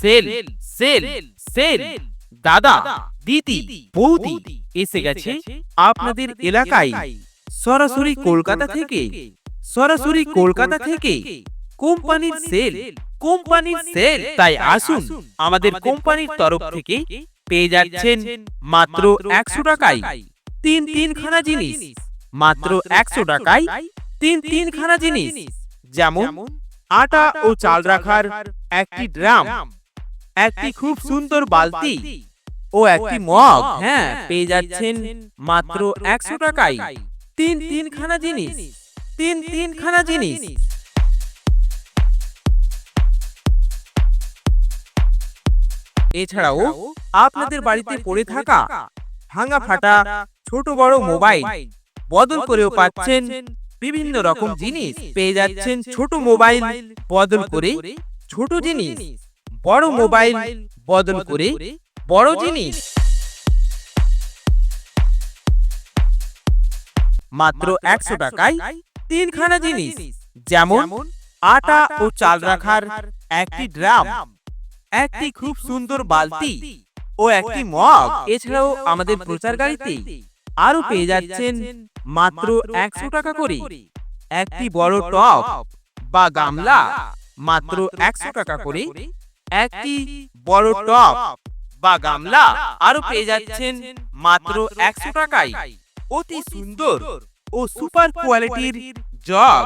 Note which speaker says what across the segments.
Speaker 1: Sell sell sell দাদা দিদি বৌদি এসে গেছে আপনাদের এলাকায়। সরাসরি কলকাতা থেকে সরাসরি কলকাতা থেকে কোম্পানির সেল কোম্পানির সেল। তাই আসুন আমাদের কোম্পানির তরফ থেকে পেয়ে যাচ্ছেন মাত্র একশো টাকায়। তিন তিনখানা জিনিস। মাত্র একশো টাকায় তিন তিনখানা জিনিস। যেমন আটা ও চাল রাখার একটি ড্রাম। একটি খুব সুন্দর বালতি ও একটি মগ। হ্যাঁ পেয়ে যাচ্ছেন মাত্র একশো টাকায়। তিন তিনখানা জিনিস। তিন তিনখানা জিনিস। এছাড়াও আপনাদের বাড়িতে পড়ে থাকা ভাঙা ফাটা ছোট বড় মোবাইল বদল করেও পাচ্ছেন বিভিন্ন রকম জিনিস। পেয়ে যাচ্ছেন ছোট মোবাইল বদল করে ছোট জিনিস। বড় মোবাইল বদল করে বড় জিনিস। মাত্র একশো টাকায় তিনখানা জিনিস যেমন আটা ও চাল রাখার একটি ড্রাম একটি খুব সুন্দর বালতি ও একটি মগ। এছাড়াও আমাদের প্রচার গাড়িতে আরও পেয়ে যাচ্ছেন মাত্র একশো টাকা করে। একটি বড় টপ বা গামলা মাত্র একশো টাকা করে একটি বড় টপ বা গামলা আরও পেয়ে যাচ্ছেন মাত্র একশো টাকায়। অতি সুন্দর ও সুপার কোয়ালিটির জগ।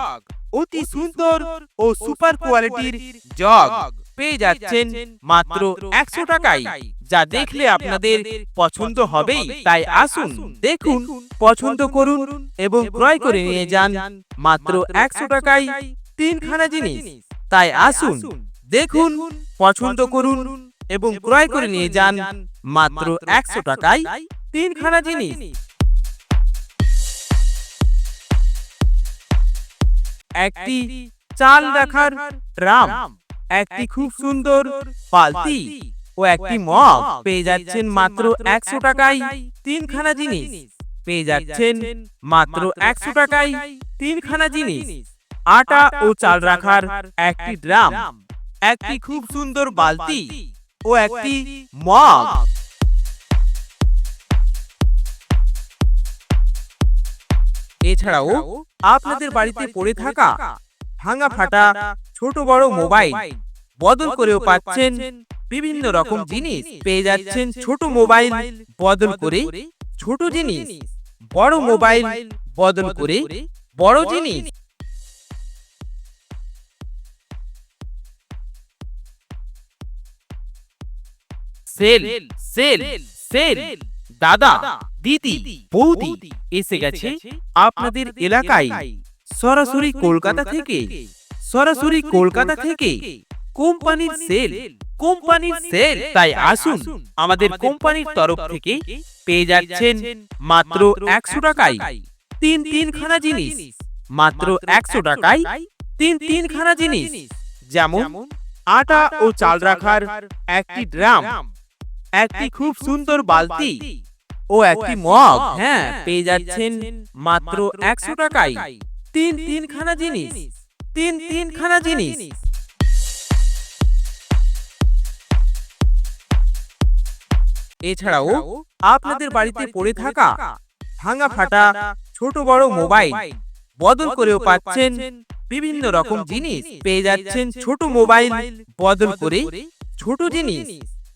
Speaker 1: অতি সুন্দর ও সুপার কোয়ালিটির জগ পেয়ে যাচ্ছেন মাত্র একশো টাকায়। যা দেখলে আপনাদের পছন্দ হবেই। তাই আসুন দেখুন পছন্দ করুন এবং ক্রয় করে নিয়ে যান মাত্র একশো টাকায় তিনখানা জিনিস। তাই আসুন দেখুন পছন্দ করুন এবং ক্রয় করে নিয়ে যান মাত্র একশো টাকায় তিনখানা জিনিস। একটি চাল রাখার ড্রাম একটি খুব সুন্দর পালতি ও একটি মগ পেয়ে যাচ্ছেন মাত্র একশো টাকায় তিনখানা জিনিস পেয়ে যাচ্ছেন মাত্র একশো টাকায় তিনখানা জিনিস। আটা ও চাল রাখার একটি ড্রাম। একটি খুব সুন্দর বালতি ও একটি মগ। এছাড়াও আপনাদের বাড়িতে পড়ে থাকা ভাঙা ফাটা ছোট বড় মোবাইল বদল করেও পাচ্ছেন বিভিন্ন রকম জিনিস। পেয়ে যাচ্ছেন ছোট মোবাইল বদল করে ছোট জিনিস। বড় মোবাইল বদল করে বড় জিনিস। সেল সেল সেল দাদা দিদি বৌদি এসে গেছে আপনাদের এলাকায় সরাসরি কলকাতা থেকে সরাসরি কলকাতা থেকে কোম্পানির সেল কোম্পানির সেল তাই আসুন আমাদের কোম্পানির তরফ থেকে পেয়ে যাচ্ছেন মাত্র একশো টাকায় তিন তিনখানা জিনিস মাত্র একশো টাকায় তিন তিনখানা জিনিস যেমন আটা ও চাল রাখার একটি ড্রাম একটি খুব সুন্দর বালতি ও একটি মগ। হ্যাঁ পেয়ে যাচ্ছেন মাত্র একশো টাকায়। তিন তিনখানা জিনিস। তিন তিনখানা জিনিস। এছাড়াও আপনাদের বাড়িতে পড়ে থাকা ভাঙা ফাটা ছোট বড় মোবাইল বদল করেও পাচ্ছেন বিভিন্ন রকম জিনিস। পেয়ে যাচ্ছেন ছোট মোবাইল বদল করে ছোট জিনিস।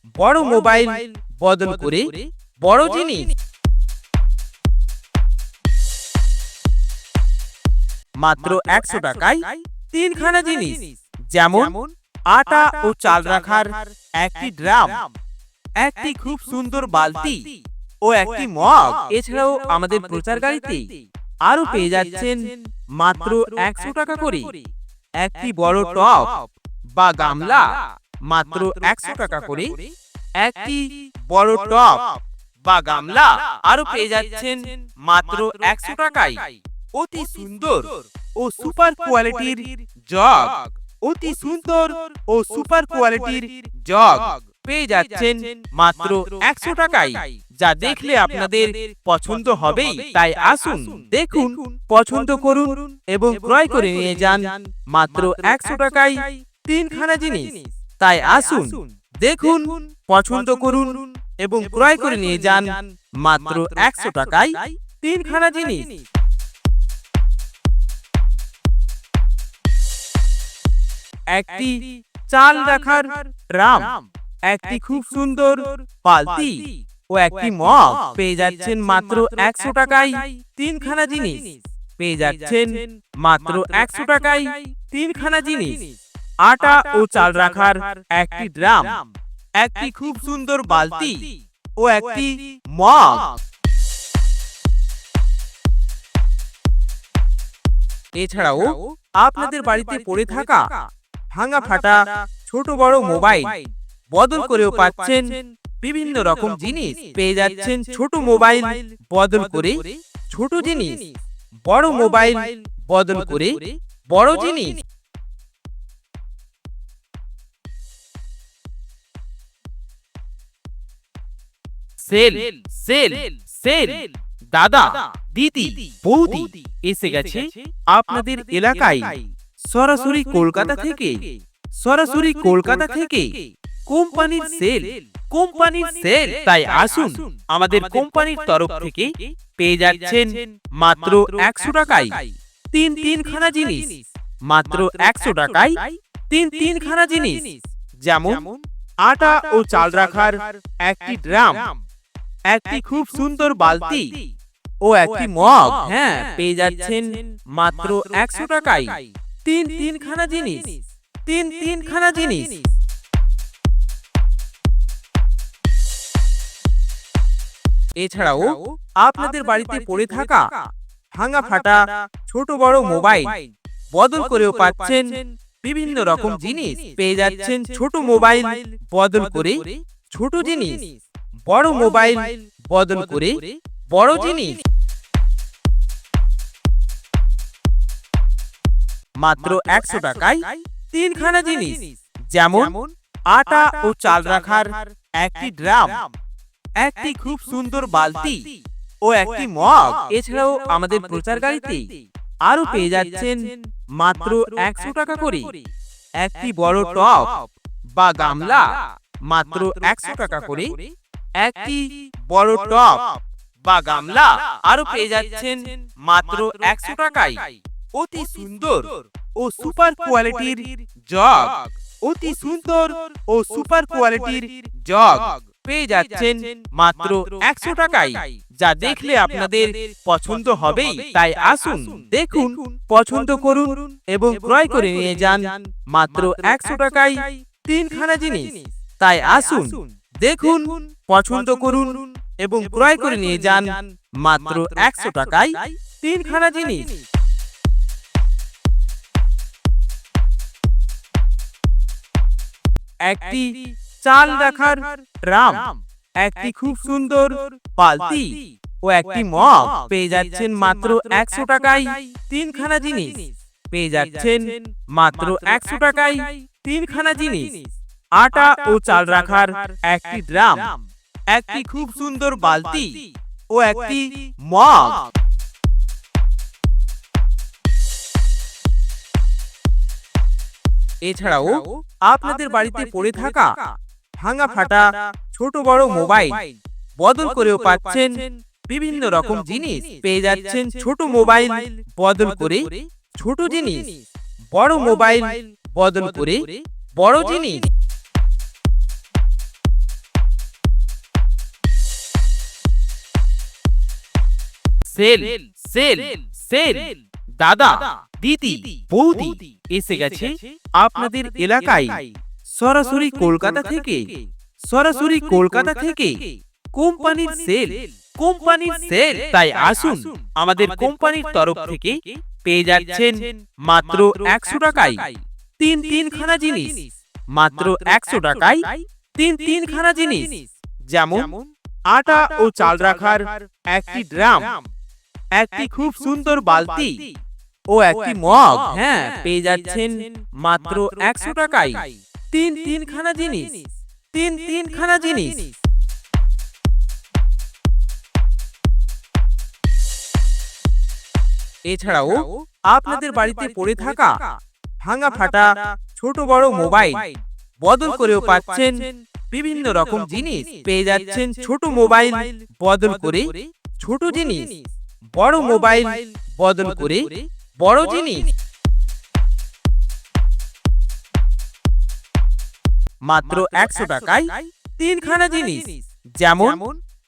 Speaker 1: বড় মোবাইল বদল করে বড় জিনিস। মাত্র একশো টাকায় তিনখানা জিনিস যেমন আটা ও চাল রাখার একটি ড্রাম একটি খুব সুন্দর বালতি ও একটি মগ। এছাড়াও আমাদের প্রচার গাড়িতে আরও পেয়ে যাচ্ছেন মাত্র একশো টাকা করে। একটি বড় টপ বা গামলা মাত্র একশো টাকা করে। একটি বড় টপ বা গামলা আরও পেয়ে যাচ্ছেন মাত্র একশো টাকায়। অতি সুন্দর ও সুপার কোয়ালিটির জগ। অতি সুন্দর ও সুপার কোয়ালিটির জগ পেয়ে যাচ্ছেন মাত্র একশো টাকায়। যা দেখলে আপনাদের পছন্দ হবেই। তাই আসুন দেখুন পছন্দ করুন এবং ক্রয় করে নিয়ে যান মাত্র একশো টাকায় তিনখানা জিনিস। তাই আসুন দেখুন পছন্দ করুন এবং ক্রয় করে নিয়ে যান মাত্র একশো টাকায় তিনখানা জিনিস। একটি চাল রাখার রাম একটি খুব সুন্দর পালতি ও একটি মগ। পেয়ে যাচ্ছেন মাত্র একশো টাকায় তিনখানা জিনিস। পেয়ে যাচ্ছেন মাত্র একশো টাকায় তিনখানা জিনিস। আটা ও চাল রাখার একটি ড্রাম একটি খুব সুন্দর বালতি ও একটি মগ। এছাড়াও আপনাদের বাড়িতে পড়ে থাকা ভাঙা ফাটা ছোট বড় মোবাইল বদল করেও পাচ্ছেন বিভিন্ন রকম জিনিস। পেয়ে যাচ্ছেন ছোট মোবাইল বদল করে ছোট জিনিস। বড় মোবাইল বদল করে বড় জিনিস। সেল সেল সেল দাদা দিদি বৌদি এসে গেছে আপনাদের এলাকায় সরাসরি কলকাতা থেকে সরাসরি কলকাতা থেকে কোম্পানির সেল কোম্পানির সেল। তাই আসুন আমাদের কোম্পানির তরফ থেকে পেয়ে যাচ্ছেন মাত্র একশো টাকায়। তিন তিনখানা জিনিস। মাত্র একশো টাকায় তিন তিনখানা জিনিস। যেমন আটা ও চাল রাখার একটি ড্রাম। একটি খুব সুন্দর বালতি ও একটি মগ হ্যাঁ পেয়ে যাচ্ছেন মাত্র একশো টাকায়। তিন তিনখানা জিনিস। তিন তিনখানা জিনিস। এছাড়াও আপনাদের বাড়িতে পড়ে থাকা ভাঙা ফাটা ছোট বড় মোবাইল বদল করেও পাচ্ছেন বিভিন্ন রকম জিনিস। পেয়ে যাচ্ছেন ছোট মোবাইল বদল করে ছোট জিনিস। বড় মোবাইল বদল করে বড় জিনিস। মাত্র একশো টাকায় তিনখানা জিনিস যেমন আটা ও চাল রাখার একটি ড্রাম একটি খুব সুন্দর বালতি ও একটি মগ। এছাড়াও আমাদের প্রচার গাড়িতে আরও পেয়ে যাচ্ছেন মাত্র একশো টাকা করে। একটি বড় টপ বা গামলা মাত্র একশো টাকা করে। একটি বড় টপ বা গামলা আরও পেয়ে যাচ্ছেন মাত্র একশো টাকায়। অতি সুন্দর ও সুপার কোয়ালিটির জগ। অতি সুন্দর ও সুপার কোয়ালিটির জগ পেয়ে যাচ্ছেন মাত্র একশো টাকায়। যা দেখলে আপনাদের পছন্দ হবেই। তাই আসুন দেখুন পছন্দ করুন এবং ক্রয় করে নিয়ে যান মাত্র একশো টাকায় তিনখানা জিনিস। তাই আসুন দেখুন পছন্দ করুন এবং ক্রয় করে নিয়ে যান মাত্র একশো টাকায় তিনখানা জিনিস। একটি চাল রাখার রাম একটি খুব সুন্দর পালতি ও একটি মগ পেয়ে যাচ্ছেন মাত্র একশো টাকায় তিনখানা জিনিস। পেয়ে যাচ্ছেন মাত্র একশো টাকায় তিনখানা জিনিস। আটা ও চাল রাখার একটি ড্রাম একটি খুব সুন্দর বালতি ও একটি মগ। এছাড়াও আপনাদের বাড়িতে পড়ে থাকা ভাঙা ফাটা ছোট বড় মোবাইল বদল করেও পাচ্ছেন বিভিন্ন রকম জিনিস। পেয়ে যাচ্ছেন ছোট মোবাইল বদল করে ছোট জিনিস। বড় মোবাইল বদল করে বড় জিনিস। সেল সেল সেল দাদা দিদি বৌদি এসে গেছে আপনাদের এলাকায় সরাসরি কলকাতা থেকে সরাসরি কলকাতা থেকে কোম্পানির সেল কোম্পানির সেল। তাই আসুন আমাদের কোম্পানির তরফ থেকে পেয়ে যাচ্ছেন মাত্র একশো টাকায়। তিন তিনখানা জিনিস। মাত্র একশো টাকায় তিন তিনখানা জিনিস। যেমন আটা ও চাল রাখার একটি ড্রাম। একটি খুব সুন্দর বালতি ও একটি মগ। হ্যাঁ পেয়ে যাচ্ছেন মাত্র একশো টাকায়। তিন তিনখানা জিনিস। তিন তিনখানা জিনিস। এছাড়াও আপনাদের বাড়িতে পড়ে থাকা ভাঙা ফাটা ছোট বড় মোবাইল বদল করেও পাচ্ছেন বিভিন্ন রকম জিনিস। পেয়ে যাচ্ছেন ছোট মোবাইল বদল করে ছোট জিনিস। বড় মোবাইল বদল করে বড় জিনিস। মাত্র একশো টাকায় তিনখানা জিনিস যেমন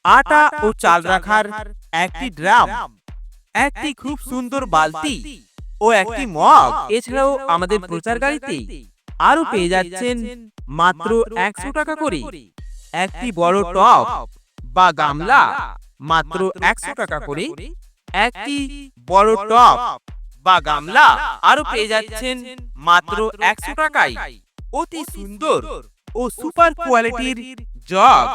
Speaker 1: আটা ও চাল রাখার একটি ড্রাম একটি খুব সুন্দর বালতি ও একটি মগ। এছাড়াও আমাদের প্রচার গাড়িতে আরও পেয়ে যাচ্ছেন মাত্র একশো টাকা করে। একটি বড় টপ বা গামলা। মাত্র একশো টাকা করে একটি বড় টপ বা গামলা আরও পেয়ে যাচ্ছেন মাত্র একশো টাকায়। অতি সুন্দর ও সুপার কোয়ালিটির জগ।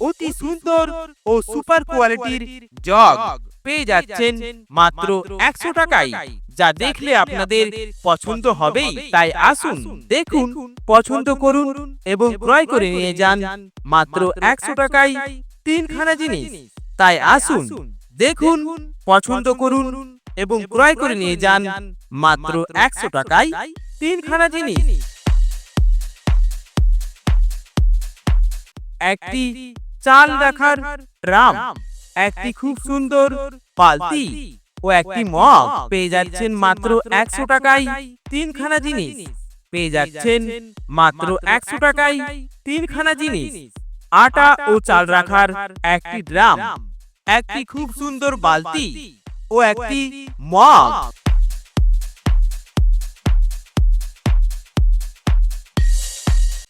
Speaker 1: অতি সুন্দর ও সুপার কোয়ালিটির জগ পেয়ে যাচ্ছেন মাত্র একশো টাকায়। যা দেখলে আপনাদের পছন্দ হবেই। তাই আসুন দেখুন পছন্দ করুন এবং ক্রয় করে নিয়ে যান মাত্র একশো টাকায় তিনখানা জিনিস। তাই আসুন দেখুন পছন্দ করুন এবং ক্রয় করে নিয়ে যান মাত্র একশো টাকায় তিনখানা জিনিস। একটি চাল রাখার ড্রাম একটি খুব সুন্দর পালতি ও একটি মগ পেয়ে যাচ্ছেন মাত্র একশো টাকায় তিনখানা জিনিস পেয়ে যাচ্ছেন মাত্র একশো টাকায় তিনখানা জিনিস। আটা ও চাল রাখার একটি ড্রাম। একটি খুব সুন্দর বালতি ও একটি মগ।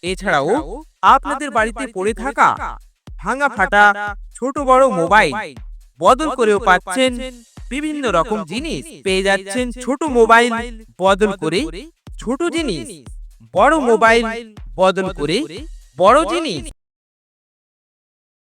Speaker 1: এছাড়াও আপনাদের বাড়িতে পড়ে থাকা ভাঙা ফাটা ছোট বড় মোবাইল বদল করেও পাচ্ছেন বিভিন্ন রকম জিনিস। পেয়ে যাচ্ছেন ছোট মোবাইল বদল করে ছোট জিনিস। বড় মোবাইল বদল করে বড় জিনিস।